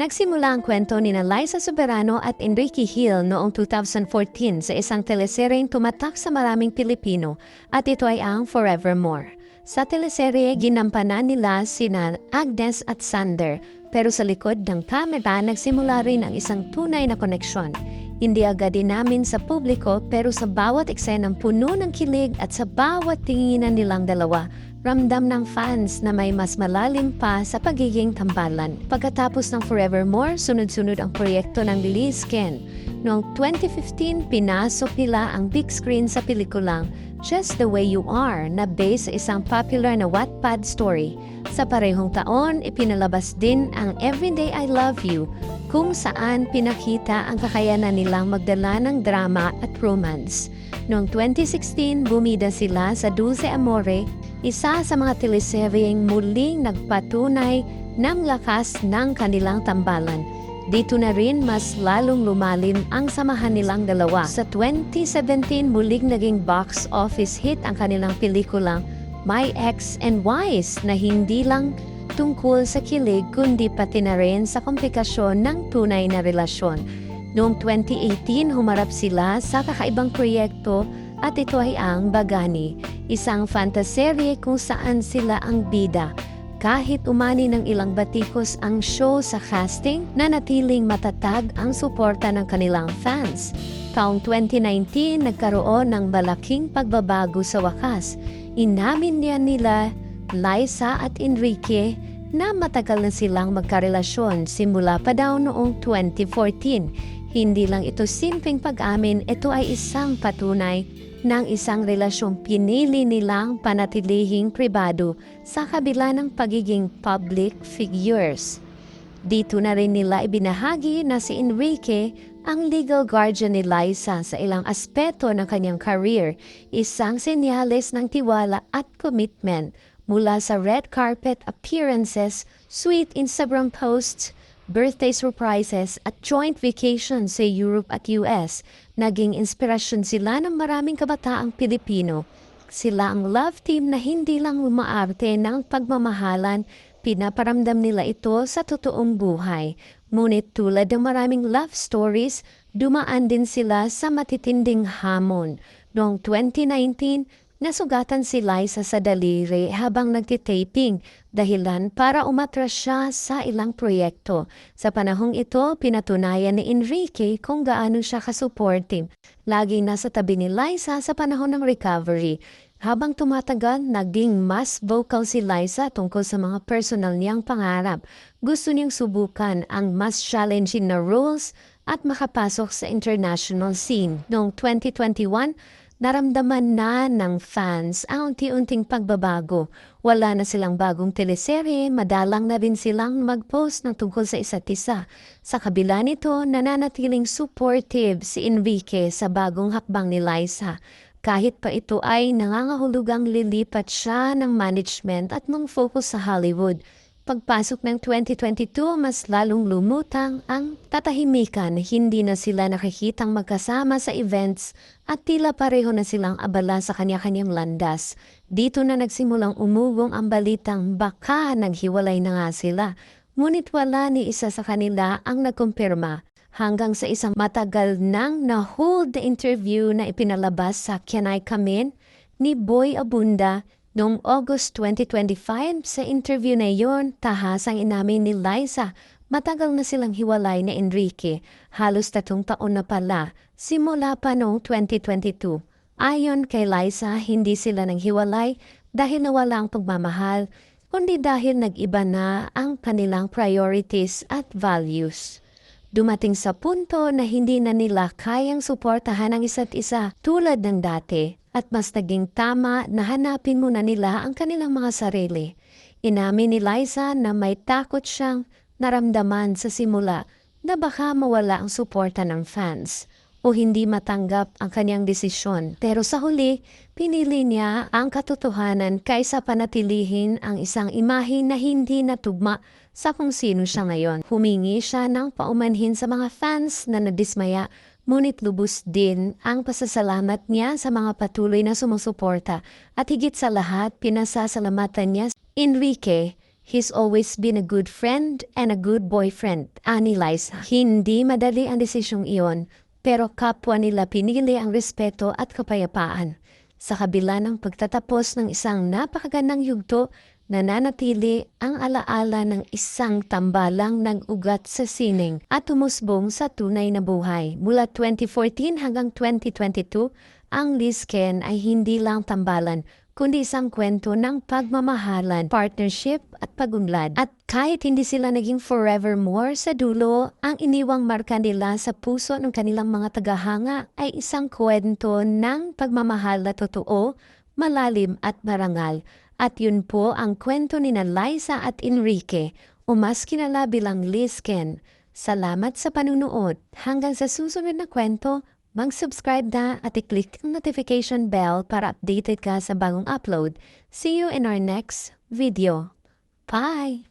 Nagsimula ang kwento ni Liza Soberano at Enrique Hill noong 2014 sa isang teleseryeng tumatak sa maraming Pilipino at ito ay ang Forevermore. Sa teleserye, ginampanan nila sina Agnes at Sander pero sa likod ng kamera nagsimula rin ang isang tunay na koneksyon. Hindi agad din namin sa publiko pero sa bawat eksenang puno ng kilig at sa bawat tinginan nilang dalawa, ramdam ng fans na may mas malalim pa sa pagiging tambalan. Pagkatapos ng Forevermore, sunod-sunod ang proyekto ng Liz Ken. Noong 2015, pinasok nila ang big screen sa pelikulang Just the Way You Are na based sa isang popular na Wattpad story. Sa parehong taon, ipinalabas din ang Everyday I Love You kung saan pinakita ang kakayanan nilang magdala ng drama at romance. Noong 2016, bumida sila sa Dulce Amore, isa sa mga teleseryeng muling nagpatunay ng lakas ng kanilang tambalan. Dito na rin mas lalong lumalim ang samahan nilang dalawa. Sa 2017, muling naging box office hit ang kanilang pelikulang My Ex and Wise na hindi lang tungkol sa kilig kundi pati na rin sa komplikasyon ng tunay na relasyon. Noong 2018, humarap sila sa kakaibang proyekto at ito ay ang Bagani, isang fantaserye kung saan sila ang bida. Kahit umani ng ilang batikos ang show sa casting, nanatiling matatag ang suporta ng kanilang fans. Taong 2019, nagkaroon ng malaking pagbabago sa wakas. Inamin niya nila, Liza at Enrique, na matagal na silang magkarelasyon simula pa daw noong 2014. Hindi lang ito simpleng pag-amin, ito ay isang patunay ng isang relasyong pinili nilang panatilihing pribado sa kabila ng pagiging public figures. Dito na rin nila ibinahagi na si Enrique ang legal guardian ni Liza sa ilang aspeto ng kanyang career, isang senyales ng tiwala at commitment mula sa red carpet appearances, sweet Instagram posts, birthday surprises at joint vacations sa Europe at US, naging inspirasyon sila ng maraming kabataang Pilipino. Sila ang love team na hindi lang umaarte ng pagmamahalan, pinaparamdam nila ito sa totoong buhay. Ngunit tulad ng maraming love stories, dumaan din sila sa matitinding hamon. Noong 2019, Nasugatan si Liza sa daliri habang nagtitaping dahilan para umatras siya sa ilang proyekto. Sa panahong ito, pinatunayan ni Enrique kung gaano siya kasupportive. Laging nasa tabi ni Liza sa panahon ng recovery. Habang tumatagal, naging mas vocal si Liza tungkol sa mga personal niyang pangarap. Gusto niyang subukan ang mas challenging na roles at makapasok sa international scene. Noong 2021, Naramdaman na ng fans ang unti-unting pagbabago. Wala na silang bagong teleserye, madalang na rin silang mag-post ng tungkol sa isa't isa. Sa kabila nito, nananatiling supportive si Enrique sa bagong hakbang ni Liza. Kahit pa ito ay nangangahulugang lilipat siya ng management at mang-focus sa Hollywood. Pagpasok ng 2022, mas lalong lumutang ang tatahimikan. Hindi na sila nakikitang magkasama sa events at tila pareho na silang abala sa kanya-kanyang landas. Dito na nagsimulang umugong ang balitang baka naghiwalay na nga sila. Ngunit wala ni isa sa kanila ang nagkumpirma hanggang sa isang matagal nang na-hold the interview na ipinalabas sa Can I Come In ni Boy Abunda Noong August 2025, sa interview na iyon, tahasang inamin ni Liza, matagal na silang hiwalay ni Enrique, halos tatong taon na pala, simula pa noong 2022. Ayon kay Liza, hindi sila nang hiwalay dahil nawala ang pagmamahal, kundi dahil nag-iba na ang kanilang priorities at values. Dumating sa punto na hindi na nila kayang suportahan ang isa't isa tulad ng dati at mas naging tama na hanapin muna nila ang kanilang mga sarili. Inamin ni Liza na may takot siyang naramdaman sa simula na baka mawala ang suporta ng fans o hindi matanggap ang kanyang desisyon. Pero sa huli, pinili niya ang katotohanan kaysa panatilihin ang isang imahe na hindi natugma sa kung sino siya ngayon. Humingi siya ng paumanhin sa mga fans na nadismaya ngunit lubos din ang pasasalamat niya sa mga patuloy na sumusuporta at higit sa lahat pinasasalamatan niya Enrique He's always been a good friend and a good boyfriend, ani Liza. Hindi madali ang desisyong iyon, pero kapwa nila pinili ang respeto at kapayapaan. Sa kabila ng pagtatapos ng isang napakagandang yugto, nananatili ang alaala ng isang tambalang nag-ugat sa sining at tumusbong sa tunay na buhay. Mula 2014 hanggang 2022, ang Lisken ay hindi lang tambalan, kundi isang kwento ng pagmamahalan, partnership at pagunlad. At kahit hindi sila naging forevermore sa dulo, ang iniwang marka nila sa puso ng kanilang mga tagahanga ay isang kwento ng pagmamahal na totoo, malalim at marangal. At yun po ang kwento ni Liza at Enrique, o mas kilala bilang Lisken. Salamat sa panunood. Hanggang sa susunod na kwento, mag-subscribe na at i-click ang notification bell para updated ka sa bagong upload. See you in our next video. Bye!